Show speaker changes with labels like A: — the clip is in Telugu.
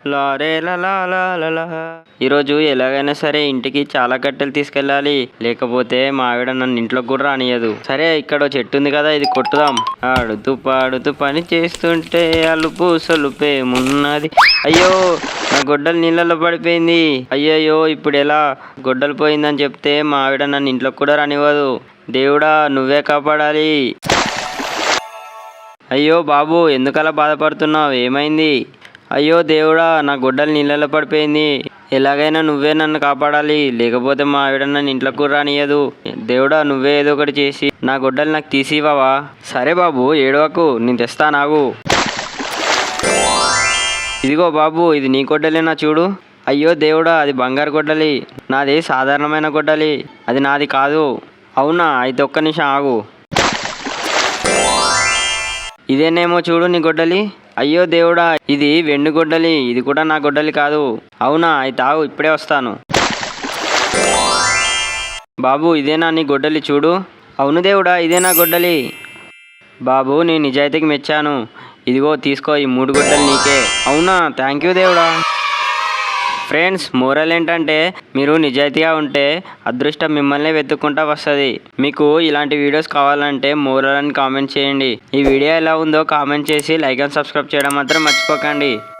A: లారే లలా ఈరోజు ఎలాగైనా సరే ఇంటికి చాలా కట్టెలు తీసుకెళ్ళాలి. లేకపోతే మా ఆవిడ నన్ను ఇంట్లోకి కూడా రానియదు సరే ఇక్కడ చెట్టు ఉంది కదా ఇది కొట్టుదాం. ఆడుతూ పాడుతూ పని చేస్తుంటే అలుపు సొలుపేమున్నది అయ్యో నా గొడ్డలు నీళ్ళలో పడిపోయింది. అయ్యయ్యో ఇప్పుడు ఎలా? గొడ్డలు పోయిందని చెప్తే మా ఆవిడ నన్ను ఇంట్లోకి కూడా రానివ్వదు. దేవుడా నువ్వే కాపాడాలి. అయ్యో బాబు ఎందుకలా బాధపడుతున్నావు? ఏమైంది? అయ్యో దేవుడా నా గుడ్డలు నీళ్ళలో పడిపోయింది. ఎలాగైనా నువ్వే నన్ను కాపాడాలి. లేకపోతే మా ఆవిడ నన్ను ఇంట్లోకి కూడా రానియదు దేవుడా నువ్వే ఏదో ఒకటి చేసి నా గుడ్డలు నాకు తీసి ఇవ్వవా సరే బాబు ఏడవకు. నేను తెస్తా నాగు ఇదిగో బాబు ఇది నీ గొడ్డలేనా చూడు. అయ్యో దేవుడా అది బంగారు గొడ్డలి నాది సాధారణమైన గొడ్డలి అది నాది కాదు. అవునా అయితే ఒక్క నిమిషం ఆగు. ఇదేనేమో చూడు నీ గొడ్డలి అయ్యో దేవుడా ఇది వెండి గొడ్డలి ఇది కూడా నా గొడ్డలి కాదు. అవునా అయితే ఆగు ఇప్పుడే వస్తాను. బాబు ఇదేనా నీ గొడ్డలి చూడు. అవును దేవుడా ఇదే నా గొడ్డలి. బాబు నీ నిజాయితీకి మెచ్చాను. ఇదిగో తీసుకో ఈ మూడు గొడ్డలు నీకే. అవునా థ్యాంక్ యూ దేవుడా. ఫ్రెండ్స్ మోరల్ ఏంటంటే మీరు నిజాయితీగా ఉంటే అదృష్టం మిమ్మల్ని వెతుక్కుంటా వస్తుంది. మీకు ఇలాంటి వీడియోస్ కావాలంటే మోరల్ అని కామెంట్ చేయండి. ఈ వీడియో ఎలా ఉందో కామెంట్ చేసి లైక్ అండ్ సబ్స్క్రైబ్ చేయడం మాత్రం మర్చిపోకండి.